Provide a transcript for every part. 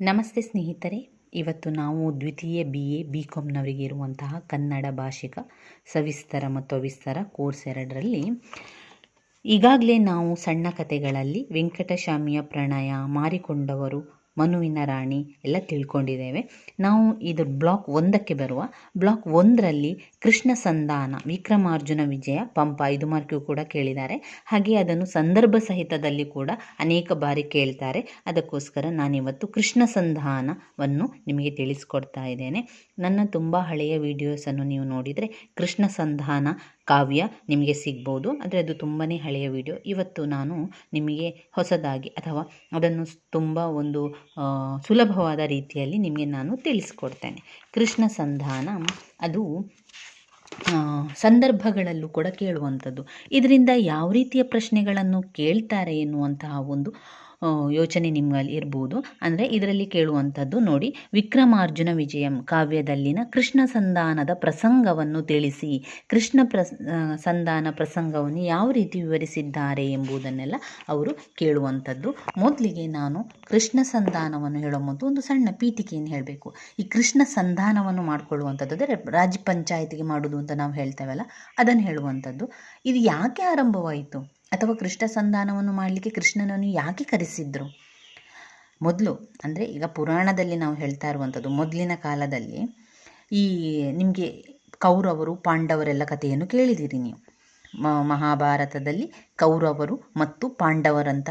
ನಮಸ್ತೆ ಸ್ನೇಹಿತರೆ, ಇವತ್ತು ನಾವು ದ್ವಿತೀಯ ಬಿ ಎ ಬಿ ಕಾಮ್ನವರಿಗೆ ಇರುವಂತಹ ಕನ್ನಡ ಭಾಷಿಕ ಸವಿಸ್ತರ ಮತ್ತು ಅವಿಸ್ತರ ಕೋರ್ಸ್ ಎರಡರಲ್ಲಿ ಈಗಾಗಲೇ ನಾವು ಸಣ್ಣ ಕಥೆಗಳಲ್ಲಿ ವೆಂಕಟಶಾಮಿಯ ಪ್ರಣಯ, ಮಾರಿಕೊಂಡವರು ಮನುವಿನ ರಾಣಿ ಎಲ್ಲ ತಿಳ್ಕೊಂಡಿದ್ದೇವೆ. ನಾವು ಇದು ಬ್ಲಾಕ್ ಒಂದಕ್ಕೆ ಬರುವ, ಬ್ಲಾಕ್ ಒಂದರಲ್ಲಿ ಕೃಷ್ಣ ಸಂಧಾನ, ವಿಕ್ರಮಾರ್ಜುನ ವಿಜಯ, ಪಂಪ ಐದು ಮಾರ್ಕಿಗೂ ಕೂಡ ಕೇಳಿದ್ದಾರೆ. ಹಾಗೆ ಅದನ್ನು ಸಂದರ್ಭ ಸಹಿತದಲ್ಲಿ ಕೂಡ ಅನೇಕ ಬಾರಿ ಕೇಳ್ತಾರೆ. ಅದಕ್ಕೋಸ್ಕರ ನಾನಿವತ್ತು ಕೃಷ್ಣ ಸಂಧಾನವನ್ನು ನಿಮಗೆ ತಿಳಿಸ್ಕೊಡ್ತಾ ಇದ್ದೇನೆ. ನನ್ನ ತುಂಬ ಹಳೆಯ ವಿಡಿಯೋಸನ್ನು ನೀವು ನೋಡಿದರೆ ಕೃಷ್ಣ ಸಂಧಾನ ಕಾವ್ಯ ನಿಮಗೆ ಸಿಗ್ಬೋದು. ಆದರೆ ಅದು ತುಂಬಾ ಹಳೆಯ ವಿಡಿಯೋ ಇವತ್ತು ನಾನು ನಿಮಗೆ ಹೊಸದಾಗಿ ಅಥವಾ ಅದನ್ನು ತುಂಬ ಒಂದು ಸುಲಭವಾದ ರೀತಿಯಲ್ಲಿ ನಿಮಗೆ ನಾನು ತಿಳಿಸ್ಕೊಡ್ತೇನೆ. ಕೃಷ್ಣ ಸಂಧಾನ ಅದು ಸಂದರ್ಭಗಳಲ್ಲೂ ಕೂಡ ಕೇಳುವಂಥದ್ದು. ಇದರಿಂದ ಯಾವ ರೀತಿಯ ಪ್ರಶ್ನೆಗಳನ್ನು ಕೇಳ್ತಾರೆ ಎನ್ನುವಂತಹ ಒಂದು ಯೋಚನೆ ನಿಮ್ಮಲ್ಲಿ ಇರ್ಬೋದು. ಅಂದರೆ ಇದರಲ್ಲಿ ಕೇಳುವಂಥದ್ದು ನೋಡಿ, ವಿಕ್ರಮಾರ್ಜುನ ವಿಜಯಂ ಕಾವ್ಯದಲ್ಲಿನ ಕೃಷ್ಣ ಸಂಧಾನದ ಪ್ರಸಂಗವನ್ನು ತಿಳಿಸಿ, ಕೃಷ್ಣ ಪ್ರಸ್ ಸಂಧಾನ ಪ್ರಸಂಗವನ್ನು ಯಾವ ರೀತಿ ವಿವರಿಸಿದ್ದಾರೆ ಎಂಬುದನ್ನೆಲ್ಲ ಅವರು ಕೇಳುವಂಥದ್ದು. ಮೊದಲಿಗೆ ನಾನು ಕೃಷ್ಣ ಸಂಧಾನವನ್ನು ಹೇಳೋ ಒಂದು ಸಣ್ಣ ಪೀಠಿಕೆಯನ್ನು ಹೇಳಬೇಕು. ಈ ಕೃಷ್ಣ ಸಂಧಾನವನ್ನು ಮಾಡಿಕೊಳ್ಳುವಂಥದ್ದು ಅಂದರೆ ರಾಜ್ಯ ಪಂಚಾಯತಿಗೆ ಮಾಡೋದು ಅಂತ ನಾವು ಹೇಳ್ತೇವಲ್ಲ, ಅದನ್ನು ಹೇಳುವಂಥದ್ದು. ಇದು ಯಾಕೆ ಆರಂಭವಾಯಿತು? ಅಥವಾ ಕೃಷ್ಣ ಸಂಧಾನವನ್ನು ಮಾಡಲಿಕ್ಕೆ ಕೃಷ್ಣನನ್ನು ಯಾಕೆ ಕರೆಸಿದ್ರು? ಮೊದಲು, ಅಂದರೆ ಈಗ ಪುರಾಣದಲ್ಲಿ ನಾವು ಹೇಳ್ತಾ ಇರುವಂಥದ್ದು, ಮೊದಲಿನ ಕಾಲದಲ್ಲಿ ಈ ನಿಮಗೆ ಕೌರವರು, ಪಾಂಡವರೆಲ್ಲ ಕಥೆಯನ್ನು ಕೇಳಿದ್ದೀರಿ ನೀವು. ಮಹಾಭಾರತದಲ್ಲಿ ಕೌರವರು ಮತ್ತು ಪಾಂಡವರಂತ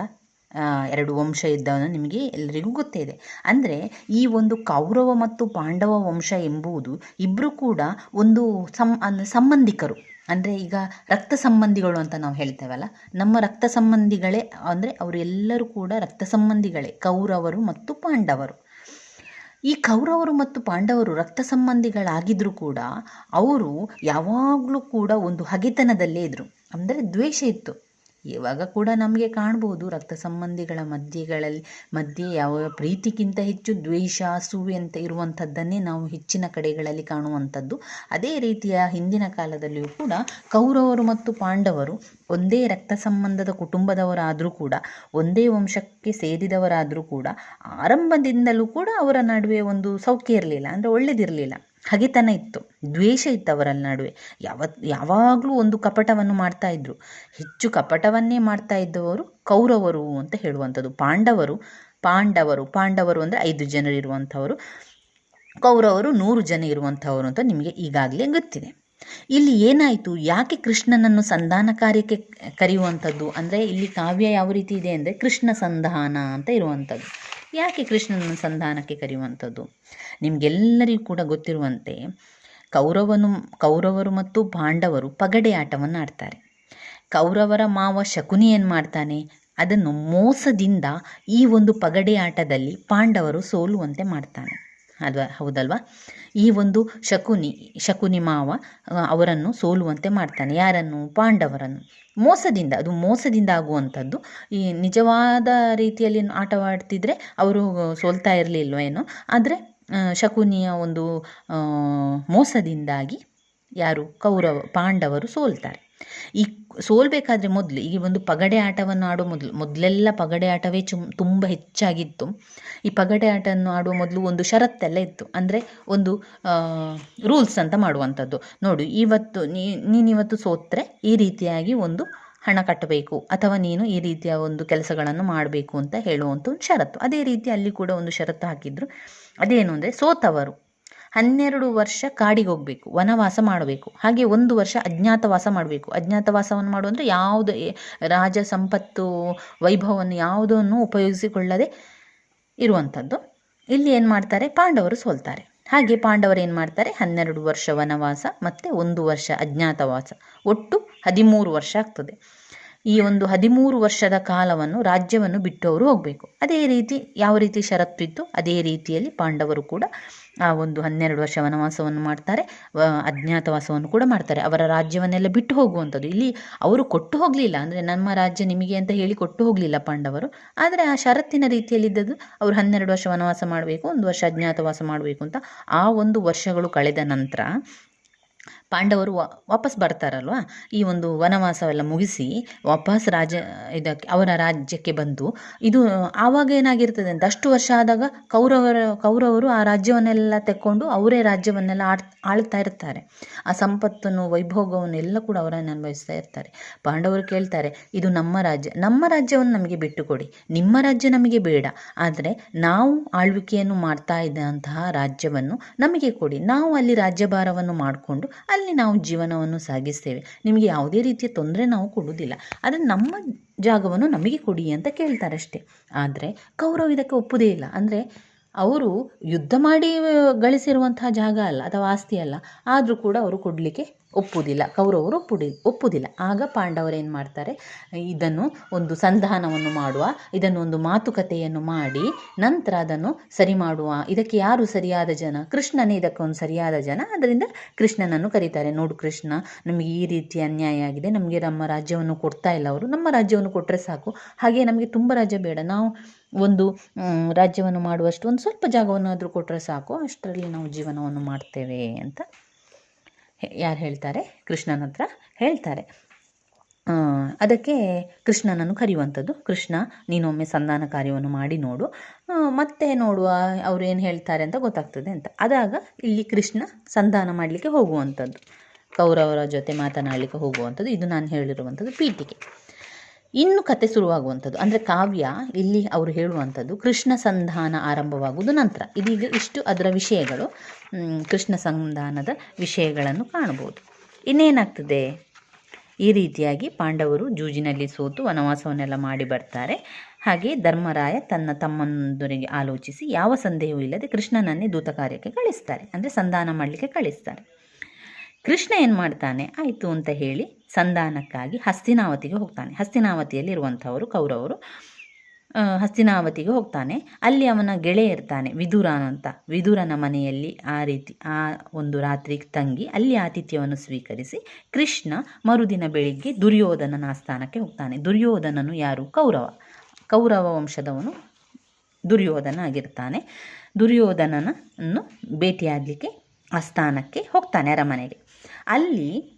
ಎರಡು ವಂಶ ಇದ್ದವನು ನಿಮಗೆ ಎಲ್ಲರಿಗೂ ಗೊತ್ತೇ ಇದೆ. ಅಂದರೆ ಈ ಒಂದು ಕೌರವ ಮತ್ತು ಪಾಂಡವ ವಂಶ ಎಂಬುದು ಇಬ್ಬರು ಕೂಡ ಒಂದು ಸಂ ಸಂಬಂಧಿಕರು. ಅಂದರೆ ಈಗ ರಕ್ತ ಸಂಬಂಧಿಗಳು ಅಂತ ನಾವು ಹೇಳ್ತೇವಲ್ಲ, ನಮ್ಮ ರಕ್ತ ಸಂಬಂಧಿಗಳೇ ಅಂದರೆ ಅವರೆಲ್ಲರೂ ಕೂಡ ರಕ್ತ ಸಂಬಂಧಿಗಳೇ, ಕೌರವರು ಮತ್ತು ಪಾಂಡವರು. ಈ ಕೌರವರು ಮತ್ತು ಪಾಂಡವರು ರಕ್ತ ಸಂಬಂಧಿಗಳಾಗಿದ್ದರೂ ಕೂಡ, ಅವರು ಯಾವಾಗಲೂ ಕೂಡ ಒಂದು ಹಗೆತನದಲ್ಲೇ ಇದ್ದರು ಅಂದರೆ ದ್ವೇಷ ಇತ್ತು. ಇವಾಗ ಕೂಡ ನಮಗೆ ಕಾಣ್ಬೋದು ರಕ್ತ ಸಂಬಂಧಿಗಳ ಮಧ್ಯೆಗಳಲ್ಲಿ, ಮಧ್ಯೆ ಯಾವ ಪ್ರೀತಿಗಿಂತ ಹೆಚ್ಚು ದ್ವೇಷ ಅಸೂಯೆ ಅಂತ ಇರುವಂಥದ್ದನ್ನೇ ನಾವು ಹೆಚ್ಚಿನ ಕಡೆಗಳಲ್ಲಿ ಕಾಣುವಂಥದ್ದು. ಅದೇ ರೀತಿಯ ಹಿಂದಿನ ಕಾಲದಲ್ಲಿಯೂ ಕೂಡ ಕೌರವರು ಮತ್ತು ಪಾಂಡವರು ಒಂದೇ ರಕ್ತ ಸಂಬಂಧದ ಕುಟುಂಬದವರಾದರೂ ಕೂಡ, ಒಂದೇ ವಂಶಕ್ಕೆ ಸೇರಿದವರಾದರೂ ಕೂಡ, ಆರಂಭದಿಂದಲೂ ಕೂಡ ಅವರ ನಡುವೆ ಒಂದು ಸೌಖ್ಯ ಇರಲಿಲ್ಲ, ಅಂದರೆ ಒಳ್ಳೆದಿರಲಿಲ್ಲ. ಹಗೆತನ ಇತ್ತು, ದ್ವೇಷ ಇತ್ತು ಅವರ ನಡುವೆ. ಯಾವತ್, ಯಾವಾಗಲೂ ಒಂದು ಕಪಟವನ್ನು ಮಾಡ್ತಾ ಇದ್ರು. ಹೆಚ್ಚು ಕಪಟವನ್ನೇ ಮಾಡ್ತಾ ಇದ್ದವರು ಕೌರವರು ಅಂತ ಹೇಳುವಂಥದ್ದು. ಪಾಂಡವರು ಪಾಂಡವರು ಪಾಂಡವರು ಅಂದರೆ ಐದು ಜನರು ಇರುವಂಥವರು. ಕೌರವರು ನೂರು ಜನ ಇರುವಂಥವರು ಅಂತ ನಿಮಗೆ ಈಗಾಗಲೇ ಗೊತ್ತಿದೆ. ಇಲ್ಲಿ ಏನಾಯಿತು? ಯಾಕೆ ಕೃಷ್ಣನನ್ನು ಸಂಧಾನ ಕಾರ್ಯಕ್ಕೆ ಕರೆಯುವಂಥದ್ದು? ಅಂದರೆ ಇಲ್ಲಿ ಕಾವ್ಯ ಯಾವ ರೀತಿ ಇದೆ ಅಂದರೆ ಕೃಷ್ಣ ಸಂಧಾನ ಅಂತ ಇರುವಂಥದ್ದು. ಯಾಕೆ ಕೃಷ್ಣನ ಸಂಧಾನಕ್ಕೆ ಕರೆಯುವಂಥದ್ದು? ನಿಮಗೆಲ್ಲರಿಗೂ ಕೂಡ ಗೊತ್ತಿರುವಂತೆ ಕೌರವನು, ಕೌರವರು ಮತ್ತು ಪಾಂಡವರು ಪಗಡೆ ಆಟವನ್ನು ಆಡ್ತಾರೆ. ಕೌರವರ ಮಾವ ಶಕುನಿ ಏನು ಮಾಡ್ತಾನೆ? ಅದನ್ನು ಮೋಸದಿಂದ ಈ ಒಂದು ಪಗಡೆ ಆಟದಲ್ಲಿ ಪಾಂಡವರು ಸೋಲುವಂತೆ ಮಾಡ್ತಾನೆ. ಅಲ್ವಾ ಹೌದಲ್ವಾ? ಈ ಒಂದು ಶಕುನಿ ಶಕುನಿ ಮಾವ ಅವರನ್ನು ಸೋಲುವಂತೆ ಮಾಡ್ತಾನೆ. ಯಾರನ್ನು? ಪಾಂಡವರನ್ನು. ಮೋಸದಿಂದ, ಅದು ಮೋಸದಿಂದ ಆಗುವಂಥದ್ದು. ಈ ನಿಜವಾದ ರೀತಿಯಲ್ಲಿ ಆಟವಾಡ್ತಿದ್ರೆ ಅವರು ಸೋಲ್ತಾ ಇರಲಿಲ್ವ ಏನೋ. ಆದರೆ ಶಕುನಿಯ ಒಂದು ಮೋಸದಿಂದಾಗಿ ಯಾರು? ಕೌರವ, ಪಾಂಡವರು ಸೋಲ್ತಾರೆ. ಈ ಸೋಲ್ಬೇಕಾದ್ರೆ ಮೊದಲು ಈ ಒಂದು ಪಗಡೆ ಆಟವನ್ನು ಆಡೋ ಮೊದಲು, ಮೊದಲೆಲ್ಲ ಪಗಡೆ ಆಟವೇ ಚುಮ್ ತುಂಬ ಹೆಚ್ಚಾಗಿತ್ತು. ಈ ಪಗಡೆ ಆಟವನ್ನು ಆಡುವ ಮೊದಲು ಒಂದು ಷರತ್ತೆಲ್ಲ ಇತ್ತು. ಅಂದರೆ ಒಂದು ರೂಲ್ಸ್ ಅಂತ ಮಾಡುವಂಥದ್ದು. ನೋಡು, ಇವತ್ತು ನೀನಿವತ್ತು ಸೋತ್ರೆ ಈ ರೀತಿಯಾಗಿ ಒಂದು ಹಣ ಕಟ್ಟಬೇಕು, ಅಥವಾ ನೀನು ಈ ರೀತಿಯ ಒಂದು ಕೆಲಸಗಳನ್ನು ಮಾಡಬೇಕು ಅಂತ ಹೇಳುವಂಥ ಒಂದು ಷರತ್ತು. ಅದೇ ರೀತಿ ಅಲ್ಲಿ ಕೂಡ ಒಂದು ಷರತ್ತು ಹಾಕಿದ್ರು. ಅದೇನು ಅಂದರೆ ಸೋತವರು. ಹನ್ನೆರಡು ವರ್ಷ ಕಾಡಿಗೆ ಹೋಗಬೇಕು, ವನವಾಸ ಮಾಡಬೇಕು. ಹಾಗೆ ಒಂದು ವರ್ಷ ಅಜ್ಞಾತವಾಸ ಮಾಡಬೇಕು. ಅಜ್ಞಾತವಾಸವನ್ನು ಮಾಡು ಅಂದರೆ ಯಾವುದು ರಾಜ ಸಂಪತ್ತು, ವೈಭವವನ್ನು ಯಾವುದನ್ನು ಉಪಯೋಗಿಸಿಕೊಳ್ಳದೆ ಇರುವಂಥದ್ದು. ಇಲ್ಲಿ ಏನು ಮಾಡ್ತಾರೆ? ಪಾಂಡವರು ಸೋಲ್ತಾರೆ. ಹಾಗೆ ಪಾಂಡವರು ಏನು ಮಾಡ್ತಾರೆ? ಹನ್ನೆರಡು ವರ್ಷ ವನವಾಸ, ಮತ್ತು ಒಂದು ವರ್ಷ ಅಜ್ಞಾತವಾಸ. ಒಟ್ಟು ಹದಿಮೂರು ವರ್ಷ ಆಗ್ತದೆ. ಈ ಒಂದು ಹದಿಮೂರು ವರ್ಷದ ಕಾಲವನ್ನು ರಾಜ್ಯವನ್ನು ಬಿಟ್ಟು ಅವರು ಹೋಗಬೇಕು. ಅದೇ ರೀತಿ ಯಾವ ರೀತಿ ಷರತ್ತು ಇತ್ತು? ಅದೇ ರೀತಿಯಲ್ಲಿ ಪಾಂಡವರು ಕೂಡ ಆ ಒಂದು ಹನ್ನೆರಡು ವರ್ಷ ವನವಾಸವನ್ನು ಮಾಡ್ತಾರೆ. ಅಜ್ಞಾತವಾಸವನ್ನು ಕೂಡ ಮಾಡ್ತಾರೆ. ಅವರ ರಾಜ್ಯವನ್ನೆಲ್ಲ ಬಿಟ್ಟು ಹೋಗುವಂಥದ್ದು. ಇಲ್ಲಿ ಅವರು ಕೊಟ್ಟು ಹೋಗಲಿಲ್ಲ. ಅಂದರೆ ನಮ್ಮ ರಾಜ್ಯ ನಿಮಗೆ ಅಂತ ಹೇಳಿ ಕೊಟ್ಟು ಹೋಗಲಿಲ್ಲ ಪಾಂಡವರು. ಆದರೆ ಆ ಷರತ್ತಿನ ರೀತಿಯಲ್ಲಿದ್ದದ್ದು ಅವರು ಹನ್ನೆರಡು ವರ್ಷ ವನವಾಸ ಮಾಡಬೇಕು, ಒಂದು ವರ್ಷ ಅಜ್ಞಾತವಾಸ ಮಾಡಬೇಕು ಅಂತ ಆ ಒಂದು ವರ್ಷಗಳು ಕಳೆದ ನಂತರ ಪಾಂಡವರು ವಾಪಸ್ ಬರ್ತಾರಲ್ವಾ? ಈ ಒಂದು ವನವಾಸವೆಲ್ಲ ಮುಗಿಸಿ ವಾಪಸ್ ರಾಜ, ಇದಕ್ಕೆ ಅವರ ರಾಜ್ಯಕ್ಕೆ ಬಂದು ಇದು ಆವಾಗ ಏನಾಗಿರ್ತದೆ ಅಂತ, ಅಷ್ಟು ವರ್ಷ ಆದಾಗ ಕೌರವರ, ಕೌರವರು ಆ ರಾಜ್ಯವನ್ನೆಲ್ಲ ತೆಕ್ಕೊಂಡು ಅವರೇ ರಾಜ್ಯವನ್ನೆಲ್ಲ ಆಡ್ ಆಳ್ತಾ ಇರ್ತಾರೆ. ಆ ಸಂಪತ್ತನ್ನು, ವೈಭೋಗವನ್ನು ಎಲ್ಲ ಕೂಡ ಅವರನ್ನು ಅನುಭವಿಸ್ತಾ ಇರ್ತಾರೆ. ಪಾಂಡವರು ಕೇಳ್ತಾರೆ, ಇದು ನಮ್ಮ ರಾಜ್ಯ, ನಮ್ಮ ರಾಜ್ಯವನ್ನು ನಮಗೆ ಬಿಟ್ಟುಕೊಡಿ, ನಿಮ್ಮ ರಾಜ್ಯ ನಮಗೆ ಬೇಡ, ಆದರೆ ನಾವು ಆಳ್ವಿಕೆಯನ್ನು ಮಾಡ್ತಾ ಇದ್ದಂತಹ ರಾಜ್ಯವನ್ನು ನಮಗೆ ಕೊಡಿ, ನಾವು ಅಲ್ಲಿ ರಾಜ್ಯಭಾರವನ್ನು ಮಾಡಿಕೊಂಡು ಅಲ್ಲಿ ನಾವು ಜೀವನವನ್ನು ಸಾಗಿಸ್ತೇವೆ. ನಿಮಗೆ ಯಾವುದೇ ರೀತಿಯ ತೊಂದರೆ ನಾವು ಕೊಡುವುದಿಲ್ಲ. ಆದರೆ ನಮ್ಮ ಜಾಗವನ್ನು ನಮಗೆ ಕೊಡಿ ಅಂತ ಕೇಳ್ತಾರೆ ಅಷ್ಟೇ. ಆದರೆ ಕೌರವ್ ಇದಕ್ಕೆ ಒಪ್ಪುದೇ ಇಲ್ಲ. ಅಂದರೆ ಅವರು ಯುದ್ಧ ಮಾಡಿ ಗಳಿಸಿರುವಂತಹ ಜಾಗ ಅಲ್ಲ, ಅಥವಾ ಆಸ್ತಿ ಅಲ್ಲ. ಆದರೂ ಕೂಡ ಅವರು ಕೊಡಲಿಕ್ಕೆ ಒಪ್ಪುವುದಿಲ್ಲ ಕೌರವರು ಒಪ್ಪುಡಿ ಒಪ್ಪುವುದಿಲ್ಲ ಆಗ ಪಾಂಡವರು ಏನು ಮಾಡ್ತಾರೆ? ಇದನ್ನು ಒಂದು ಸಂಧಾನವನ್ನು ಮಾಡುವ, ಇದನ್ನು ಒಂದು ಮಾತುಕತೆಯನ್ನು ಮಾಡಿ, ನಂತರ ಅದನ್ನು ಸರಿ ಮಾಡುವ. ಇದಕ್ಕೆ ಯಾರು ಸರಿಯಾದ ಜನ? ಕೃಷ್ಣನೇ ಇದಕ್ಕೊಂದು ಸರಿಯಾದ ಜನ. ಅದರಿಂದ ಕೃಷ್ಣನನ್ನು ಕರೀತಾರೆ. ನೋಡು ಕೃಷ್ಣ, ನಮಗೆ ಈ ರೀತಿ ಅನ್ಯಾಯ ಆಗಿದೆ. ನಮಗೆ ನಮ್ಮ ರಾಜ್ಯವನ್ನು ಕೊಡ್ತಾ ಇಲ್ಲ ಅವರು. ನಮ್ಮ ರಾಜ್ಯವನ್ನು ಕೊಟ್ಟರೆ ಸಾಕು. ಹಾಗೆ ನಮಗೆ ತುಂಬ ರಾಜ್ಯ ಬೇಡ. ನಾವು ಒಂದು ರಾಜ್ಯವನ್ನು ಮಾಡುವಷ್ಟು ಒಂದು ಸ್ವಲ್ಪ ಜಾಗವನ್ನು ಆದರೂ ಕೊಟ್ಟರೆ ಸಾಕು. ಅಷ್ಟರಲ್ಲಿ ನಾವು ಜೀವನವನ್ನು ಮಾಡ್ತೇವೆ ಅಂತ ಯಾರು ಹೇಳ್ತಾರೆ? ಕೃಷ್ಣನ ಹತ್ರ ಹೇಳ್ತಾರೆ. ಅದಕ್ಕೆ ಕೃಷ್ಣನನ್ನು ಕರೆಯುವಂಥದ್ದು. ಕೃಷ್ಣ, ನೀನೊಮ್ಮೆ ಸಂಧಾನ ಕಾರ್ಯವನ್ನು ಮಾಡಿ ನೋಡು. ಮತ್ತೆ ನೋಡುವ ಅವ್ರು ಏನು ಹೇಳ್ತಾರೆ ಅಂತ ಗೊತ್ತಾಗ್ತದೆ ಅಂತ. ಅದಾಗ ಇಲ್ಲಿ ಕೃಷ್ಣ ಸಂಧಾನ ಮಾಡಲಿಕ್ಕೆ ಹೋಗುವಂಥದ್ದು. ಕೌರವರ ಜೊತೆ ಮಾತನಾಡಲಿಕ್ಕೆ ಹೋಗುವಂಥದ್ದು. ಇದು ನಾನು ಹೇಳಿರುವಂಥದ್ದು ಪೀಠಿಕೆ. ಇನ್ನು ಕತೆ ಶುರುವಾಗುವಂಥದ್ದು. ಅಂದರೆ ಕಾವ್ಯ ಇಲ್ಲಿ ಅವರು ಹೇಳುವಂಥದ್ದು ಕೃಷ್ಣ ಸಂಧಾನ ಆರಂಭವಾಗುವುದು ನಂತರ. ಇದೀಗ ಇಷ್ಟು ಅದರ ವಿಷಯಗಳು. ಕೃಷ್ಣ ಸಂಧಾನದ ವಿಷಯಗಳನ್ನು ಕಾಣಬಹುದು. ಇನ್ನೇನಾಗ್ತದೆ? ಈ ರೀತಿಯಾಗಿ ಪಾಂಡವರು ಜೂಜಿನಲ್ಲಿ ಸೋತು ವನವಾಸವನ್ನೆಲ್ಲ ಮಾಡಿ ಬರ್ತಾರೆ. ಹಾಗೆ ಧರ್ಮರಾಯ ತನ್ನ ತಮ್ಮಂದರಿಗೆ ಆಲೋಚಿಸಿ ಯಾವ ಸಂದೇಹವೂ ಇಲ್ಲದೆ ಕೃಷ್ಣನನ್ನೇ ದೂತ ಕಾರ್ಯಕ್ಕೆ ಕಳಿಸ್ತಾರೆ. ಅಂದರೆ ಸಂಧಾನ ಮಾಡಲಿಕ್ಕೆ ಕಳಿಸ್ತಾರೆ. ಕೃಷ್ಣ ಏನು ಮಾಡ್ತಾನೆ? ಆಯಿತು ಅಂತ ಹೇಳಿ ಸಂಧಾನಕ್ಕಾಗಿ ಹಸ್ತಿನಾವತಿಗೆ ಹೋಗ್ತಾನೆ. ಹಸ್ತಿನಾವತಿಯಲ್ಲಿ ಇರುವಂಥವರು ಕೌರವರು ಹಸ್ತಿನಾವತಿಗೆ ಹೋಗ್ತಾನೆ. ಅಲ್ಲಿ ಅವನ ಗೆಳೆಯ ಇರ್ತಾನೆ, ವಿದುರನ ಅಂತ. ವಿದುರನ ಮನೆಯಲ್ಲಿ ಆ ರೀತಿ, ಆ ಒಂದು ರಾತ್ರಿ ತಂಗಿ ಅಲ್ಲಿ ಆತಿಥ್ಯವನ್ನು ಸ್ವೀಕರಿಸಿ ಕೃಷ್ಣ ಮರುದಿನ ಬೆಳಿಗ್ಗೆ ದುರ್ಯೋಧನನ ಆಸ್ಥಾನಕ್ಕೆ ಹೋಗ್ತಾನೆ. ದುರ್ಯೋಧನನು ಯಾರು? ಕೌರವ. ಕೌರವ ವಂಶದವನು ದುರ್ಯೋಧನ ಆಗಿರ್ತಾನೆ. ದುರ್ಯೋಧನನನ್ನು ಭೇಟಿಯಾಗಲಿಕ್ಕೆ ಆಸ್ಥಾನಕ್ಕೆ ಸ್ಥಾನಕ್ಕೆ ಹೋಗ್ತಾನೆ ಅರಮನೆಗೆ. ಅಲ್ಲಿ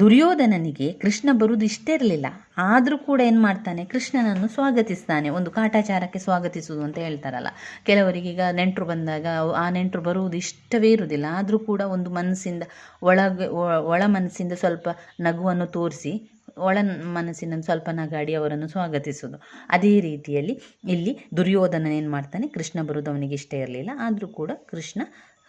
ದುರ್ಯೋಧನನಿಗೆ ಕೃಷ್ಣ ಬರುವುದು ಇಷ್ಟ ಇರಲಿಲ್ಲ. ಆದರೂ ಕೂಡ ಏನು ಮಾಡ್ತಾನೆ? ಕೃಷ್ಣನನ್ನು ಸ್ವಾಗತಿಸ್ತಾನೆ. ಒಂದು ಕಾಟಾಚಾರಕ್ಕೆ ಸ್ವಾಗತಿಸುವುದು ಅಂತ ಹೇಳ್ತಾರಲ್ಲ. ಕೆಲವರಿಗೀಗ ನೆಂಟರು ಬಂದಾಗ ಆ ನೆಂಟರು ಬರುವುದು ಇಷ್ಟವೇ ಇರುವುದಿಲ್ಲ. ಆದರೂ ಕೂಡ ಒಂದು ಮನಸ್ಸಿಂದ ಒಳಗೆ ಒಳ ಮನಸ್ಸಿಂದ ಸ್ವಲ್ಪ ನಗುವನ್ನು ತೋರಿಸಿ ಒಳ ಮನಸ್ಸಿನ ಸ್ವಲ್ಪ ನಗಾಡಿ ಅವರನ್ನು ಸ್ವಾಗತಿಸುವುದು. ಅದೇ ರೀತಿಯಲ್ಲಿ ಇಲ್ಲಿ ದುರ್ಯೋಧನ ಏನು ಮಾಡ್ತಾನೆ? ಕೃಷ್ಣ ಬರುವುದು ಅವನಿಗೆ ಇಷ್ಟ ಇರಲಿಲ್ಲ. ಆದರೂ ಕೂಡ ಕೃಷ್ಣ,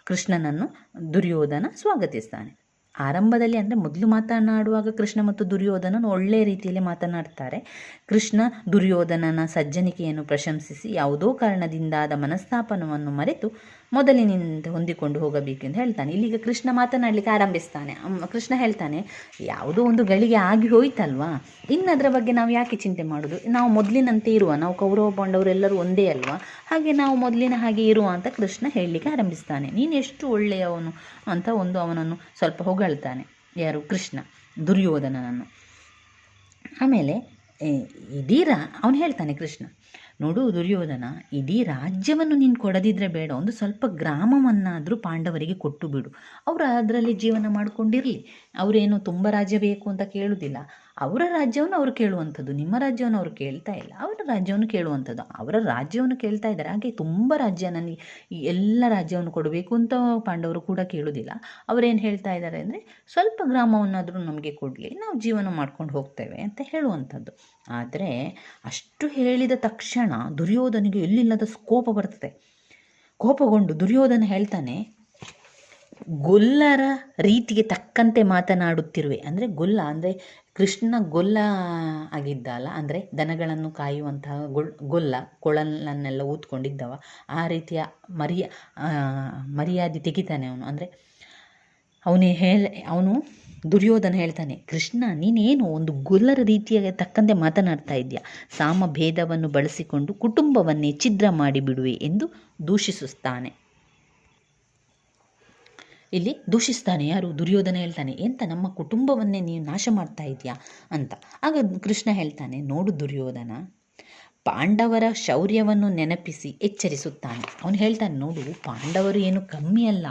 ಕೃಷ್ಣನನ್ನು ದುರ್ಯೋಧನ ಸ್ವಾಗತಿಸ್ತಾನೆ. ಆರಂಭದಲ್ಲಿ ಅಂದರೆ ಮೊದಲು ಮಾತನಾಡುವಾಗ ಕೃಷ್ಣ ಮತ್ತು ದುರ್ಯೋಧನನು ಒಳ್ಳೆಯ ರೀತಿಯಲ್ಲಿ ಮಾತನಾಡ್ತಾರೆ. ಕೃಷ್ಣ ದುರ್ಯೋಧನನ ಸಜ್ಜನಿಕೆಯನ್ನು ಪ್ರಶಂಸಿಸಿ ಯಾವುದೋ ಕಾರಣದಿಂದಾದ ಮನಸ್ತಾಪನವನ್ನು ಮರೆತು ಮೊದಲಿನಿಂದ ಹೊಂದಿಕೊಂಡು ಹೋಗಬೇಕೆಂದು ಹೇಳ್ತಾನೆ. ಇಲ್ಲಿಗೆ ಕೃಷ್ಣ ಮಾತನಾಡಲಿಕ್ಕೆ ಆರಂಭಿಸ್ತಾನೆ. ಕೃಷ್ಣ ಹೇಳ್ತಾನೆ, ಯಾವುದೋ ಒಂದು ಗಳಿಗೆ ಆಗಿ ಹೋಯ್ತಲ್ವಾ? ಇನ್ನು ಅದರ ಬಗ್ಗೆ ನಾವು ಯಾಕೆ ಚಿಂತೆ ಮಾಡೋದು? ನಾವು ಮೊದಲಿನಂತೆ ಇರುವ, ನಾವು ಕೌರವ ಪಾಂಡವರೆಲ್ಲರೂ ಒಂದೇ ಅಲ್ವಾ? ಹಾಗೆ ನಾವು ಮೊದಲಿನ ಹಾಗೆ ಇರುವ ಅಂತ ಕೃಷ್ಣ ಹೇಳಲಿಕ್ಕೆ ಆರಂಭಿಸ್ತಾನೆ. ನೀನು ಎಷ್ಟು ಒಳ್ಳೆಯವನು ಅಂತ ಒಂದು ಅವನನ್ನು ಸ್ವಲ್ಪ ಹೊಗಳ್ತಾನೆ. ಯಾರು? ಕೃಷ್ಣ, ದುರ್ಯೋಧನನನ್ನು. ಆಮೇಲೆ ಇದೀರ ಅವನು ಹೇಳ್ತಾನೆ ಕೃಷ್ಣ ನೋಡು ದುರ್ಯೋಧನ, ಇಡೀ ರಾಜ್ಯವನ್ನು ನೀನು ಕೊಡದಿದ್ರೆ ಬೇಡ, ಒಂದು ಸ್ವಲ್ಪ ಗ್ರಾಮವನ್ನಾದರೂ ಪಾಂಡವರಿಗೆ ಕೊಟ್ಟು ಬಿಡು. ಅವರು ಅದರಲ್ಲಿ ಜೀವನ ಮಾಡಿಕೊಂಡಿರಲಿ. ಅವರೇನು ತುಂಬ ರಾಜ್ಯ ಬೇಕು ಅಂತ ಕೇಳುವುದಿಲ್ಲ ಅವರ ರಾಜ್ಯವನ್ನು ಅವರು ಕೇಳುವಂಥದ್ದು, ನಿಮ್ಮ ರಾಜ್ಯವನ್ನು ಅವರು ಕೇಳ್ತಾ ಇಲ್ಲ, ಅವರ ರಾಜ್ಯವನ್ನು ಕೇಳುವಂಥದ್ದು. ಅವರ ರಾಜ್ಯವನ್ನು ಕೇಳ್ತಾ ಇದ್ದಾರೆ. ಹಾಗೆ ತುಂಬ ರಾಜ್ಯ ನನಗೆ ಎಲ್ಲ ರಾಜ್ಯವನ್ನು ಕೊಡಬೇಕು ಅಂತ ಪಾಂಡವರು ಕೂಡ ಕೇಳೋದಿಲ್ಲ. ಅವರೇನು ಹೇಳ್ತಾ ಇದ್ದಾರೆ ಅಂದರೆ, ಸ್ವಲ್ಪ ಗ್ರಾಮವನ್ನಾದರೂ ನಮಗೆ ಕೊಡಲಿ, ನಾವು ಜೀವನ ಮಾಡ್ಕೊಂಡು ಹೋಗ್ತೇವೆ ಅಂತ ಹೇಳುವಂಥದ್ದು. ಆದರೆ, ಅಷ್ಟು ಹೇಳಿದ ತಕ್ಷಣ ದುರ್ಯೋಧನಿಗೆ ಎಲ್ಲಿಲ್ಲದ ಕೋಪ ಬರ್ತದೆ. ಕೋಪಗೊಂಡು ದುರ್ಯೋಧನ ಹೇಳ್ತಾನೆ, ಗೊಲ್ಲರ ರೀತಿಗೆ ತಕ್ಕಂತೆ ಮಾತನಾಡುತ್ತಿರುವೆ. ಅಂದರೆ ಗೊಲ್ಲ ಅಂದರೆ ಕೃಷ್ಣ ಗೊಲ್ಲ ಆಗಿದ್ದಲ್ಲ, ಅಂದರೆ ದನಗಳನ್ನು ಕಾಯುವಂತಹ ಗೊಲ್ಲ, ಕೊಳಲನ್ನೆಲ್ಲ ಊದ್ಕೊಂಡಿದ್ದವ, ಆ ರೀತಿಯ ಮರ್ಯ ಮರ್ಯಾದೆ ತೆಗಿತಾನೆ ಅವನು. ಅಂದರೆ ಅವನೇ ಹೇಳ, ಅವನು ದುರ್ಯೋಧನ ಹೇಳ್ತಾನೆ, ಕೃಷ್ಣ, ನೀನೇನು ಒಂದು ಗೊಲ್ಲರ ರೀತಿಯ ತಕ್ಕಂತೆ ಮಾತನಾಡ್ತಾ ಇದೆಯಾ ಸಾಮ ಭೇದವನ್ನು ಬಳಸಿಕೊಂಡು ಕುಟುಂಬವನ್ನೇ ಛಿದ್ರ ಮಾಡಿಬಿಡುವೆ ಎಂದು ದೂಷಿಸುತ್ತಾನೆ ಇಲ್ಲಿ ದೂಷಿಸ್ತಾನೆ, ಯಾರು? ದುರ್ಯೋಧನ ಹೇಳ್ತಾನೆ, ಎಂತ ನಮ್ಮ ಕುಟುಂಬವನ್ನೇ ನೀವು ನಾಶ ಮಾಡ್ತಾ ಇದೆಯಾ? ಅಂತ. ಆಗ ಕೃಷ್ಣ ಹೇಳ್ತಾನೆ, ನೋಡು ದುರ್ಯೋಧನ, ಪಾಂಡವರ ಶೌರ್ಯವನ್ನು ನೆನಪಿಸಿ ಎಚ್ಚರಿಸುತ್ತಾನೆ. ಅವನು ಹೇಳ್ತಾನೆ, ನೋಡು, ಪಾಂಡವರು ಏನು ಕಮ್ಮಿ ಅಲ್ಲ,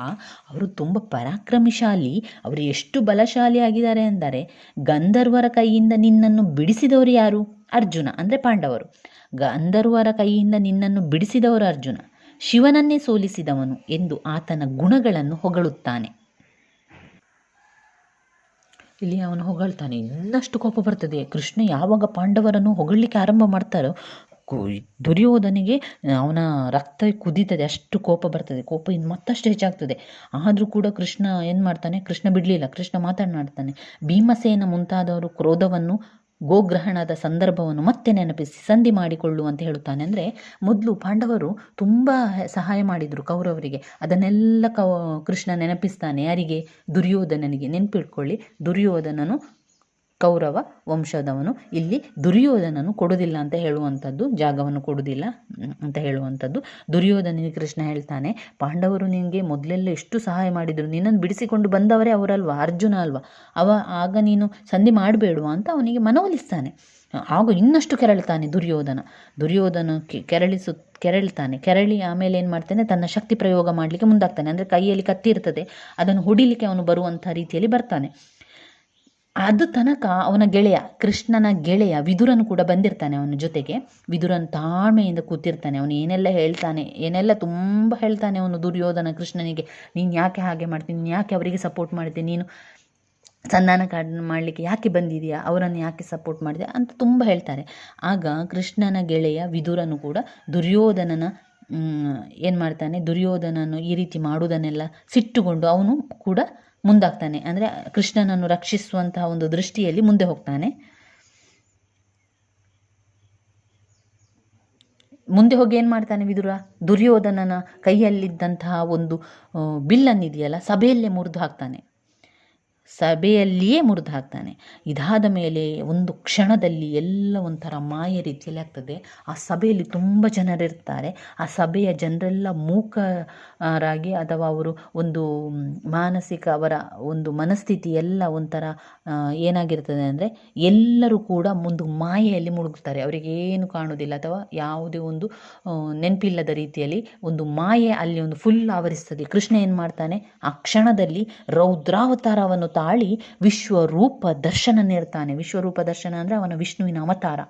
ಅವರು ತುಂಬ ಪರಾಕ್ರಮಶಾಲಿ, ಅವರು ಎಷ್ಟು ಬಲಶಾಲಿ ಆಗಿದ್ದಾರೆ ಅಂದರೆ, ಗಂಧರ್ವರ ಕೈಯಿಂದ ನಿನ್ನನ್ನು ಬಿಡಿಸಿದವರು ಯಾರು? ಅರ್ಜುನ, ಅಂದರೆ ಪಾಂಡವರು. ಗಂಧರ್ವರ ಕೈಯಿಂದ ನಿನ್ನನ್ನು ಬಿಡಿಸಿದವರು ಅರ್ಜುನ. ಶಿವನನ್ನೇ ಸೋಲಿಸಿದವನು ಎಂದು ಆತನ ಗುಣಗಳನ್ನು ಹೊಗಳುತ್ತಾನೆ. ಇಲ್ಲಿ ಅವನು ಹೊಗಳ್ತಾನೆ, ಇನ್ನಷ್ಟು ಕೋಪ ಬರ್ತದೆ. ಕೃಷ್ಣ ಯಾವಾಗ ಪಾಂಡವರನ್ನು ಹೊಗಳಲಿಕ್ಕೆ ಆರಂಭ ಮಾಡ್ತಾರೋ ದುರ್ಯೋಧನಿಗೆ ಅವನ ರಕ್ತ ಕುದೀತದೆ, ಅಷ್ಟು ಕೋಪ ಬರ್ತದೆ. ಕೋಪ ಇನ್ನು ಮತ್ತಷ್ಟು ಹೆಚ್ಚಾಗ್ತದೆ. ಆದರೂ ಕೂಡ ಕೃಷ್ಣ ಏನು ಮಾಡ್ತಾನೆ, ಕೃಷ್ಣ ಬಿಡಲಿಲ್ಲ. ಕೃಷ್ಣ ಮಾತನಾಡ್ತಾನೆ, ಭೀಮಸೇನ ಮುಂತಾದವರು ಕ್ರೋಧವನ್ನು ಗೋಗ್ರಹಣದ ಸಂದರ್ಭವನ್ನು ಮತ್ತೆ ನೆನಪಿಸಿ, ಸಂಧಿ ಮಾಡಿಕೊಳ್ಳು ಅಂತ ಹೇಳುತ್ತಾನೆ. ಅಂದರೆ ಮೊದಲು ಪಾಂಡವರು ತುಂಬ ಸಹಾಯ ಮಾಡಿದರು ಕೌರವರಿಗೆ. ಅದನ್ನೆಲ್ಲ ಕೌ, ಕೃಷ್ಣ ನೆನಪಿಸ್ತಾನೆ ಯಾರಿಗೆ ದುರ್ಯೋಧನನಿಗೆ ನೆನಪಿಟ್ಕೊಳ್ಳಿ. ದುರ್ಯೋಧನನು ಕೌರವ ವಂಶದವನು. ಇಲ್ಲಿ ದುರ್ಯೋಧನನು ಕೊಡುವುದಿಲ್ಲ ಅಂತ ಹೇಳುವಂಥದ್ದು, ಜಾಗವನ್ನು ಕೊಡುವುದಿಲ್ಲ ಅಂತ ಹೇಳುವಂಥದ್ದು. ದುರ್ಯೋಧನಿಗೆ ಕೃಷ್ಣ ಹೇಳ್ತಾನೆ, ಪಾಂಡವರು ನಿನಗೆ ಮೊದಲೆಲ್ಲ ಎಷ್ಟು ಸಹಾಯ ಮಾಡಿದರು? ನಿನ್ನನ್ನು ಬಿಡಿಸಿಕೊಂಡು ಬಂದವರೇ ಅವರಲ್ವಾ? ಅರ್ಜುನ ಅಲ್ವಾ? ಅವ, ಆಗ ನೀನು ಸಂಧಿ ಮಾಡಬೇಡುವ ಅಂತ ಅವನಿಗೆ ಮನವೊಲಿಸ್ತಾನೆ. ಆಗ ಇನ್ನಷ್ಟು ಕೆರಳ್ತಾನೆ ದುರ್ಯೋಧನ. ದುರ್ಯೋಧನ ಕೆರಳಿಸು, ಕೆರಳ್ತಾನೆ. ಕೆರಳಿ ಆಮೇಲೆ ಏನು ಮಾಡ್ತಾನೆ? ತನ್ನ ಶಕ್ತಿ ಪ್ರಯೋಗ ಮಾಡಲಿಕ್ಕೆ ಮುಂದಾಗ್ತಾನೆ. ಅಂದರೆ ಕೈಯಲ್ಲಿ ಕತ್ತಿ ಇರ್ತದೆ. ಅದನ್ನು ಹೊಡಿಲಿಕ್ಕೆ ಅವನು ಬರುವಂಥ ರೀತಿಯಲ್ಲಿ ಬರ್ತಾನೆ. ಅದು ತನಕ ಅವನ ಗೆಳೆಯ, ಕೃಷ್ಣನ ಗೆಳೆಯ ವಿದುರನು ಕೂಡ ಬಂದಿರ್ತಾನೆ ಅವನ ಜೊತೆಗೆ. ವಿದುರನ್ ತಾಳ್ಮೆಯಿಂದ ಕೂತಿರ್ತಾನೆ. ಅವನು ಏನೆಲ್ಲ ಹೇಳ್ತಾನೆ, ಏನೆಲ್ಲ ತುಂಬ ಹೇಳ್ತಾನೆ ಅವನು ದುರ್ಯೋಧನ ಕೃಷ್ಣನಿಗೆ. ನೀನು ಯಾಕೆ ಹಾಗೆ ಮಾಡ್ತೀನಿ ನೀನು ಯಾಕೆ ಅವರಿಗೆ ಸಪೋರ್ಟ್ ಮಾಡಿದೆ ನೀನು ಸಂಧಾನ ಕಾರ್ಡ್ ಮಾಡಲಿಕ್ಕೆ ಯಾಕೆ ಬಂದಿದೆಯಾ? ಅವರನ್ನು ಯಾಕೆ ಸಪೋರ್ಟ್ ಮಾಡಿದೆ? ಅಂತ ತುಂಬ ಹೇಳ್ತಾರೆ. ಆಗ ಕೃಷ್ಣನ ಗೆಳೆಯ ವಿದುರನು ಕೂಡ ದುರ್ಯೋಧನನ ಏನು ಮಾಡ್ತಾನೆ? ದುರ್ಯೋಧನನು ಈ ರೀತಿ ಮಾಡುವುದನ್ನೆಲ್ಲ ಸಿಟ್ಟುಕೊಂಡು ಅವನು ಕೂಡ ಮುಂದಾಗ್ತಾನೆ. ಅಂದರೆ ಕೃಷ್ಣನನ್ನು ರಕ್ಷಿಸುವಂತಹ ಒಂದು ದೃಷ್ಟಿಯಲ್ಲಿ ಮುಂದೆ ಹೋಗ್ತಾನೆ. ಮುಂದೆ ಹೋಗಿ ಏನು ಮಾಡ್ತಾನೆ ವಿದುರ? ದುರ್ಯೋಧನನ ಕೈಯಲ್ಲಿದ್ದಂತಹ ಒಂದು ಬಿಲ್ಲನ್ನಿದೆಯಲ್ಲ, ಸಭೆಯಲ್ಲೇ ಮುರಿದು ಹಾಕ್ತಾನೆ. ಸಭೆಯಲ್ಲಿಯೇ ಮುರಿದು ಹಾಕ್ತಾನೆ ಇದಾದ ಮೇಲೆ ಒಂದು ಕ್ಷಣದಲ್ಲಿ ಎಲ್ಲ ಒಂಥರ ಮಾಯ ರೀತಿಯಲ್ಲಿ ಆಗ್ತದೆ. ಆ ಸಭೆಯಲ್ಲಿ ತುಂಬ ಜನರಿರ್ತಾರೆ. ಆ ಸಭೆಯ ಜನರೆಲ್ಲ ಮೂಕರಾಗಿ ಅಥವಾ ಅವರು ಒಂದು ಮಾನಸಿಕ ಅವರ ಒಂದು ಮನಸ್ಥಿತಿ ಎಲ್ಲ ಒಂಥರ ಏನಾಗಿರ್ತದೆ ಅಂದರೆ ಎಲ್ಲರೂ ಕೂಡ ಒಂದು ಮಾಯೆಯಲ್ಲಿ ಮುಳುಗ್ತಾರೆ. ಅವರಿಗೆ ಏನು ಕಾಣುವುದಿಲ್ಲ ಅಥವಾ ಯಾವುದೇ ಒಂದು ನೆನಪಿಲ್ಲದ ರೀತಿಯಲ್ಲಿ ಒಂದು ಮಾಯೆ ಅಲ್ಲಿ ಒಂದು ಫುಲ್ ಆವರಿಸ್ತದೆ. ಕೃಷ್ಣ ಏನು ಮಾಡ್ತಾನೆ? ಆ ಕ್ಷಣದಲ್ಲಿ ರೌದ್ರಾವತಾರವನ್ನು ತಾಳಿ ವಿಶ್ವರೂಪ ದರ್ಶನ ನೀಡ್ತಾನೆ. ವಿಶ್ವರೂಪ ದರ್ಶನ ಅಂದರೆ ಅವನ ವಿಷ್ಣುವಿನ ಅವತಾರ.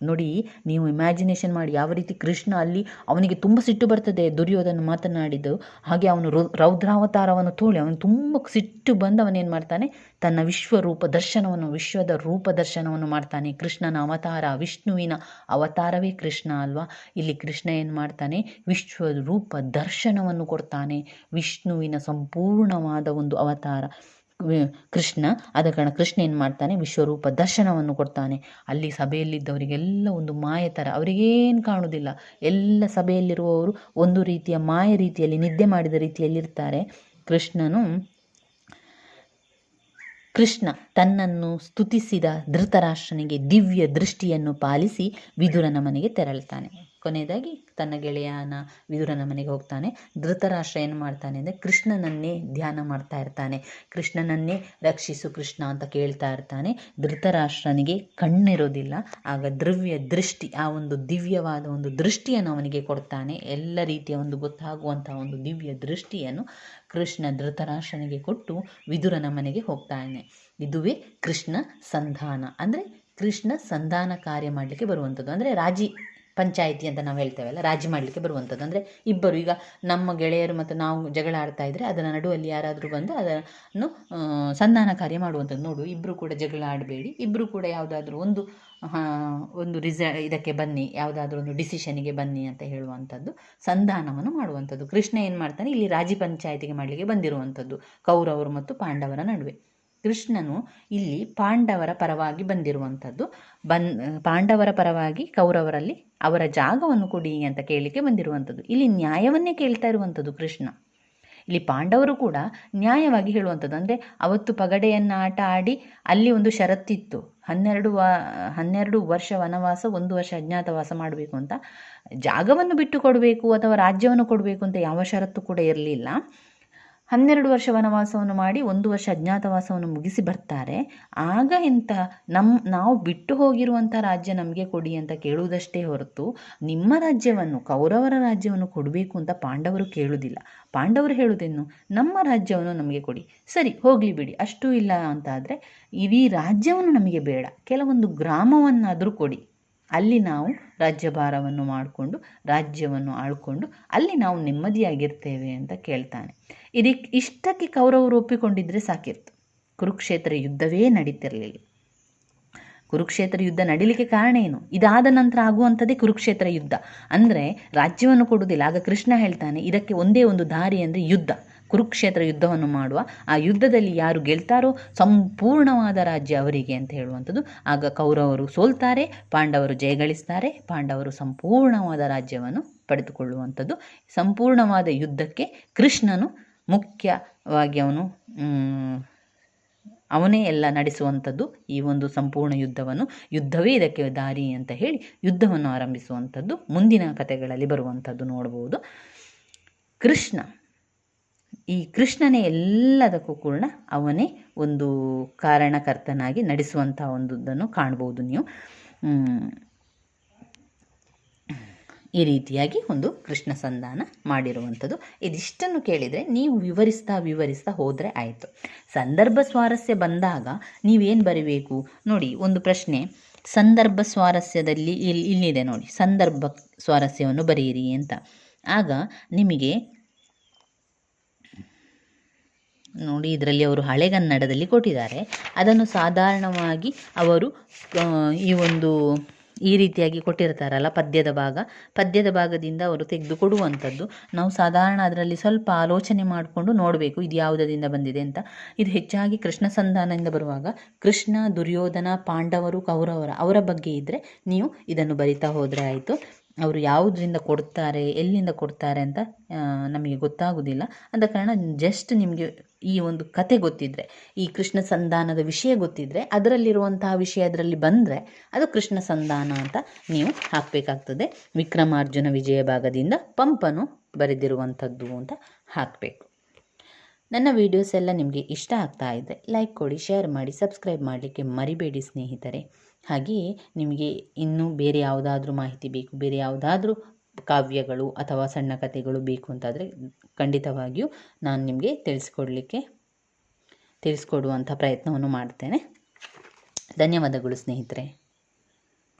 ನೋಡಿ, ನೀವು ಇಮ್ಯಾಜಿನೇಷನ್ ಮಾಡಿ ಯಾವ ರೀತಿ ಕೃಷ್ಣ ಅಲ್ಲಿ ಅವನಿಗೆ ತುಂಬ ಸಿಟ್ಟು ಬರ್ತದೆ ದುರ್ಯೋಧನ ಮಾತನಾಡಿದ್ದು, ಹಾಗೆ ಅವನು ರೌದ್ರಾವತಾರವನ್ನು ತೋಳಿ, ಅವನು ತುಂಬ ಸಿಟ್ಟು ಬಂದು ಅವನೇನು ಮಾಡ್ತಾನೆ? ತನ್ನ ವಿಶ್ವರೂಪ ದರ್ಶನವನ್ನು, ವಿಶ್ವದ ರೂಪ ದರ್ಶನವನ್ನು ಮಾಡ್ತಾನೆ. ಕೃಷ್ಣನ ಅವತಾರ, ವಿಷ್ಣುವಿನ ಅವತಾರವೇ ಕೃಷ್ಣ ಅಲ್ವಾ? ಇಲ್ಲಿ ಕೃಷ್ಣ ಏನು ಮಾಡ್ತಾನೆ? ವಿಶ್ವ ರೂಪ ದರ್ಶನವನ್ನು ಕೊಡ್ತಾನೆ. ವಿಷ್ಣುವಿನ ಸಂಪೂರ್ಣವಾದ ಒಂದು ಅವತಾರ. ಕೃಷ್ಣ, ಆದ ಕಾರಣ ಕೃಷ್ಣ ಏನು ಮಾಡ್ತಾನೆ, ವಿಶ್ವರೂಪ ದರ್ಶನವನ್ನು ಕೊಡ್ತಾನೆ. ಅಲ್ಲಿ ಸಭೆಯಲ್ಲಿದ್ದವರಿಗೆಲ್ಲ ಒಂದು ಮಾಯ ಥರ ಅವರಿಗೇನು ಕಾಣುವುದಿಲ್ಲ ಎಲ್ಲ ಸಭೆಯಲ್ಲಿರುವವರು ಒಂದು ರೀತಿಯ ಮಾಯ ರೀತಿಯಲ್ಲಿ, ನಿದ್ದೆ ಮಾಡಿದ ರೀತಿಯಲ್ಲಿರ್ತಾರೆ. ಕೃಷ್ಣನು, ಕೃಷ್ಣ ತನ್ನನ್ನು ಸ್ತುತಿಸಿದ ಧೃತರಾಷ್ಟ್ರನಿಗೆ ದಿವ್ಯ ದೃಷ್ಟಿಯನ್ನು ಪಾಲಿಸಿ ವಿದುರನ ಮನೆಗೆ ತೆರಳುತ್ತಾನೆ. ಕೊನೆಯದಾಗಿ ತನ್ನ ಗೆಳೆಯನ ವಿದುರನ ಮನೆಗೆ ಹೋಗ್ತಾನೆ. ಧೃತರಾಷ್ಟ್ರ ಏನು ಮಾಡ್ತಾನೆ ಅಂದರೆ ಕೃಷ್ಣನನ್ನೇ ಧ್ಯಾನ ಮಾಡ್ತಾ ಇರ್ತಾನೆ. ಕೃಷ್ಣನನ್ನೇ ರಕ್ಷಿಸು ಕೃಷ್ಣ ಅಂತ ಕೇಳ್ತಾ ಇರ್ತಾನೆ. ಧೃತರಾಷ್ಟ್ರನಿಗೆ ಕಣ್ಣಿರೋದಿಲ್ಲ. ಆಗ ದ್ರವ್ಯ ದೃಷ್ಟಿ, ಆ ಒಂದು ದಿವ್ಯವಾದ ಒಂದು ದೃಷ್ಟಿಯನ್ನು ಅವನಿಗೆ ಕೊಡ್ತಾನೆ. ಎಲ್ಲ ರೀತಿಯ ಒಂದು ಗೊತ್ತಾಗುವಂತಹ ಒಂದು ದಿವ್ಯ ದೃಷ್ಟಿಯನ್ನು ಕೃಷ್ಣ ಧೃತರಾಷ್ಟ್ರನಿಗೆ ಕೊಟ್ಟು ವಿದುರನ ಮನೆಗೆ ಹೋಗ್ತಾನೆ. ಇದುವೇ ಕೃಷ್ಣ ಸಂಧಾನ. ಅಂದರೆ ಕೃಷ್ಣ ಸಂಧಾನ ಕಾರ್ಯ ಮಾಡಲಿಕ್ಕೆ ಬರುವಂಥದ್ದು. ಅಂದರೆ ರಾಜಿ ಪಂಚಾಯಿತಿ ಅಂತ ನಾವು ಹೇಳ್ತೇವಲ್ಲ, ರಾಜಿ ಮಾಡಲಿಕ್ಕೆ ಬರುವಂಥದ್ದು ಅಂದರೆ ಇಬ್ಬರು, ಈಗ ನಮ್ಮ ಗೆಳೆಯರು ಮತ್ತು ನಾವು ಜಗಳ ಆಡ್ತಾ ಇದ್ದರೆ ಅದರ ನಡುವಲ್ಲಿ ಯಾರಾದರೂ ಬಂದು ಅದನ್ನು ಸಂಧಾನ ಕಾರ್ಯ ಮಾಡುವಂಥದ್ದು ನೋಡು ಇಬ್ಬರು ಕೂಡ ಜಗಳ ಆಡಬೇಡಿ. ಇಬ್ಬರು ಕೂಡ ಯಾವುದಾದ್ರೂ ಒಂದು ಒಂದು ರಿಸ, ಇದಕ್ಕೆ ಬನ್ನಿ, ಯಾವುದಾದ್ರೂ ಒಂದು ಡಿಸಿಷನಿಗೆ ಬನ್ನಿ ಅಂತ ಹೇಳುವಂಥದ್ದು ಸಂಧಾನವನ್ನು ಮಾಡುವಂಥದ್ದು ಕೃಷ್ಣ ಏನು ಮಾಡ್ತಾನೆ, ಇಲ್ಲಿ ರಾಜಿ ಪಂಚಾಯಿತಿಗೆ ಮಾಡಲಿಕ್ಕೆ ಬಂದಿರುವಂಥದ್ದು ಕೌರವರು ಮತ್ತು ಪಾಂಡವರ ನಡುವೆ. ಕೃಷ್ಣನು ಇಲ್ಲಿ ಪಾಂಡವರ ಪರವಾಗಿ ಬಂದಿರುವಂಥದ್ದು. ಬನ್ ಪಾಂಡವರ ಪರವಾಗಿ ಕೌರವರಲ್ಲಿ ಅವರ ಜಾಗವನ್ನು ಕೊಡಿ ಅಂತ ಕೇಳಲಿಕ್ಕೆ ಬಂದಿರುವಂಥದ್ದು. ಇಲ್ಲಿ ನ್ಯಾಯವನ್ನೇ ಕೇಳ್ತಾ ಇರುವಂಥದ್ದು ಕೃಷ್ಣ. ಇಲ್ಲಿ ಪಾಂಡವರು ಕೂಡ ನ್ಯಾಯವಾಗಿ ಹೇಳುವಂಥದ್ದು. ಅಂದರೆ ಅವತ್ತು ಪಗಡೆಯನ್ನು ಆಟ ಆಡಿ ಅಲ್ಲಿ ಒಂದು ಷರತ್ತಿತ್ತು. ಹನ್ನೆರಡು ವಾ, ಹನ್ನೆರಡು ವರ್ಷ ವನವಾಸ, ಒಂದು ವರ್ಷ ಅಜ್ಞಾತವಾಸ ಮಾಡಬೇಕು ಅಂತ. ಜಾಗವನ್ನು ಬಿಟ್ಟು ಕೊಡಬೇಕು ಅಥವಾ ರಾಜ್ಯವನ್ನು ಕೊಡಬೇಕು ಅಂತ ಯಾವ ಷರತ್ತು ಕೂಡ ಇರಲಿಲ್ಲ. ಹನ್ನೆರಡು ವರ್ಷ ವನವಾಸವನ್ನು ಮಾಡಿ ಒಂದು ವರ್ಷ ಅಜ್ಞಾತವಾಸವನ್ನು ಮುಗಿಸಿ ಬರ್ತಾರೆ. ಆಗ ಇಂಥ ನಮ್ಮ ನಾವು ಬಿಟ್ಟು ಹೋಗಿರುವಂಥ ರಾಜ್ಯ ನಮಗೆ ಕೊಡಿ ಅಂತ ಕೇಳುವುದಷ್ಟೇ ಹೊರತು ನಿಮ್ಮ ರಾಜ್ಯವನ್ನು, ಕೌರವರ ರಾಜ್ಯವನ್ನು ಕೊಡಬೇಕು ಅಂತ ಪಾಂಡವರು ಕೇಳುವುದಿಲ್ಲ. ಪಾಂಡವರು ಹೇಳುವುದೇನು? ನಮ್ಮ ರಾಜ್ಯವನ್ನು ನಮಗೆ ಕೊಡಿ. ಸರಿ, ಹೋಗಲಿ ಬಿಡಿ. ಅಷ್ಟೂ ಇಲ್ಲ ಅಂತಾದರೆ ಇಡೀ ರಾಜ್ಯವನ್ನು ನಮಗೆ ಬೇಡ. ಕೆಲವೊಂದು ಗ್ರಾಮವನ್ನಾದರೂ ಕೊಡಿ. ಅಲ್ಲಿ ನಾವು ರಾಜ್ಯಭಾರವನ್ನು ಮಾಡಿಕೊಂಡು, ರಾಜ್ಯವನ್ನು ಆಳ್ಕೊಂಡು ಅಲ್ಲಿ ನಾವು ನೆಮ್ಮದಿಯಾಗಿರ್ತೇವೆ ಅಂತ ಕೇಳ್ತಾನೆ. ಇದಕ್ಕೆ ಇಷ್ಟಕ್ಕೆ ಕೌರವರು ಒಪ್ಪಿಕೊಂಡಿದ್ರೆ ಸಾಕಿತ್ತು ಕುರುಕ್ಷೇತ್ರ ಯುದ್ಧವೇ ನಡೀತಿರಲಿಲ್ಲ. ಕುರುಕ್ಷೇತ್ರ ಯುದ್ಧ ನಡೀಲಿಕ್ಕೆ ಕಾರಣ ಏನು? ಇದಾದ ನಂತರ ಆಗುವಂಥದ್ದೇ ಕುರುಕ್ಷೇತ್ರ ಯುದ್ಧ. ಅಂದರೆ ರಾಜ್ಯವನ್ನು ಕೊಡುವುದಿಲ್ಲ. ಆಗ ಕೃಷ್ಣ ಹೇಳ್ತಾನೆ, ಇದಕ್ಕೆ ಒಂದೇ ಒಂದು ದಾರಿ ಅಂದರೆ ಯುದ್ಧ. ಕುರುಕ್ಷೇತ್ರ ಯುದ್ಧವನ್ನು ಮಾಡುವ, ಆ ಯುದ್ಧದಲ್ಲಿ ಯಾರು ಗೆಲ್ತಾರೋ ಸಂಪೂರ್ಣವಾದ ರಾಜ್ಯ ಅವರಿಗೆ ಅಂತ ಹೇಳುವಂಥದ್ದು. ಆಗ ಕೌರವರು ಸೋಲ್ತಾರೆ, ಪಾಂಡವರು ಜಯಗಳಿಸ್ತಾರೆ, ಪಾಂಡವರು ಸಂಪೂರ್ಣವಾದ ರಾಜ್ಯವನ್ನು ಪಡೆದುಕೊಳ್ಳುವಂಥದ್ದು. ಸಂಪೂರ್ಣವಾದ ಯುದ್ಧಕ್ಕೆ ಕೃಷ್ಣನು ಮುಖ್ಯವಾಗಿ ಅವನು ಅವನೇ ಎಲ್ಲ ನಡೆಸುವಂಥದ್ದು, ಈ ಒಂದು ಸಂಪೂರ್ಣ ಯುದ್ಧವನ್ನು. ಯುದ್ಧವೇ ಇದಕ್ಕೆ ದಾರಿ ಅಂತ ಹೇಳಿ ಯುದ್ಧವನ್ನು ಆರಂಭಿಸುವಂಥದ್ದು, ಮುಂದಿನ ಕಥೆಗಳಲ್ಲಿ ಬರುವಂಥದ್ದು ನೋಡ್ಬೋದು. ಕೃಷ್ಣ ಈ ಕೃಷ್ಣನೇ ಎಲ್ಲದಕ್ಕೂ ಕೂಡ ಅವನೇ ಒಂದು ಕಾರಣಕರ್ತನಾಗಿ ನಡೆಸುವಂಥ ಒಂದನ್ನು ಕಾಣ್ಬೋದು ನೀವು. ಈ ರೀತಿಯಾಗಿ ಒಂದು ಕೃಷ್ಣ ಸಂಧಾನ ಮಾಡಿರುವಂಥದ್ದು. ಇದಿಷ್ಟನ್ನು ಕೇಳಿದರೆ ನೀವು ವಿವರಿಸ್ತಾ ವಿವರಿಸ್ತಾ ಹೋದರೆ ಆಯಿತು. ಸಂದರ್ಭ ಸ್ವಾರಸ್ಯ ಬಂದಾಗ ನೀವೇನು ಬರೀಬೇಕು? ನೋಡಿ, ಒಂದು ಪ್ರಶ್ನೆ. ಸಂದರ್ಭ ಸ್ವಾರಸ್ಯದಲ್ಲಿ ಇಲ್ಲಿ ಇಲ್ಲಿದೆ ನೋಡಿ. ಸಂದರ್ಭ ಸ್ವಾರಸ್ಯವನ್ನು ಬರೆಯಿರಿ ಅಂತ. ಆಗ ನಿಮಗೆ ನೋಡಿ ಇದರಲ್ಲಿ ಅವರು ಹಳೆಗನ್ನಡದಲ್ಲಿ ಕೊಟ್ಟಿದ್ದಾರೆ. ಅದನ್ನು ಸಾಧಾರಣವಾಗಿ ಅವರು ಈ ಒಂದು, ಈ ರೀತಿಯಾಗಿ ಕೊಟ್ಟಿರ್ತಾರಲ್ಲ ಪದ್ಯದ ಭಾಗ. ಪದ್ಯದ ಭಾಗದಿಂದ ಅವರು ತೆಗೆದು ಕೊಡುವಂಥದ್ದು. ನಾವು ಸಾಧಾರಣ ಅದರಲ್ಲಿ ಸ್ವಲ್ಪ ಆಲೋಚನೆ ಮಾಡಿಕೊಂಡು ನೋಡಬೇಕು ಇದು ಯಾವುದರಿಂದ ಬಂದಿದೆ ಅಂತ. ಇದು ಹೆಚ್ಚಾಗಿ ಕೃಷ್ಣ ಸಂಧಾನದಿಂದ ಬರುವಾಗ ಕೃಷ್ಣ ದುರ್ಯೋಧನ ಪಾಂಡವರು ಕೌರವರ, ಅವರ ಬಗ್ಗೆ ಇದ್ದರೆ ನೀವು ಇದನ್ನು ಬರಿತಾ ಹೋದರೆ ಆಯಿತು. ಅವರು ಯಾವುದರಿಂದ ಕೊಡ್ತಾರೆ, ಎಲ್ಲಿಂದ ಕೊಡ್ತಾರೆ ಅಂತ ನಮಗೆ ಗೊತ್ತಾಗೋದಿಲ್ಲ. ಆದ ಕಾರಣ ಜಸ್ಟ್ ನಿಮಗೆ ಈ ಒಂದು ಕತೆ ಗೊತ್ತಿದ್ದರೆ ಈ ಕೃಷ್ಣ ಸಂಧಾನದ ವಿಷಯ ಗೊತ್ತಿದ್ದರೆ ಅದರಲ್ಲಿರುವಂತಹ ವಿಷಯ ಅದರಲ್ಲಿ ಬಂದರೆ ಅದು ಕೃಷ್ಣ ಸಂಧಾನ ಅಂತ ನೀವು ಹಾಕಬೇಕಾಗ್ತದೆ. ವಿಕ್ರಮಾರ್ಜುನ ವಿಜಯ ಭಾಗದಿಂದ ಪಂಪನು ಬರೆದಿರುವಂಥದ್ದು ಅಂತ ಹಾಕಬೇಕು. ನನ್ನ ವೀಡಿಯೋಸ್ ಎಲ್ಲ ನಿಮಗೆ ಇಷ್ಟ ಆಗ್ತಾ ಇದ್ದರೆ ಲೈಕ್ ಕೊಡಿ ಶೇರ್ ಮಾಡಿ ಸಬ್ಸ್ಕ್ರೈಬ್ ಮಾಡಲಿಕ್ಕೆ ಮರಿಬೇಡಿ ಸ್ನೇಹಿತರೆ. ಹಾಗೆಯೇ ನಿಮಗೆ ಇನ್ನೂ ಬೇರೆ ಯಾವುದಾದ್ರೂ ಮಾಹಿತಿ ಬೇಕು, ಬೇರೆ ಯಾವುದಾದ್ರೂ ಕಾವ್ಯಗಳು ಅಥವಾ ಸಣ್ಣ ಕಥೆಗಳು ಬೇಕು ಅಂತಾದರೆ ಖಂಡಿತವಾಗಿಯೂ ನಾನು ನಿಮಗೆ ತಿಳಿಸ್ಕೊಡ್ಲಿಕ್ಕೆ, ತಿಳಿಸ್ಕೊಡುವಂಥ ಪ್ರಯತ್ನವನ್ನು ಮಾಡ್ತೇನೆ. ಧನ್ಯವಾದಗಳು ಸ್ನೇಹಿತರೆ.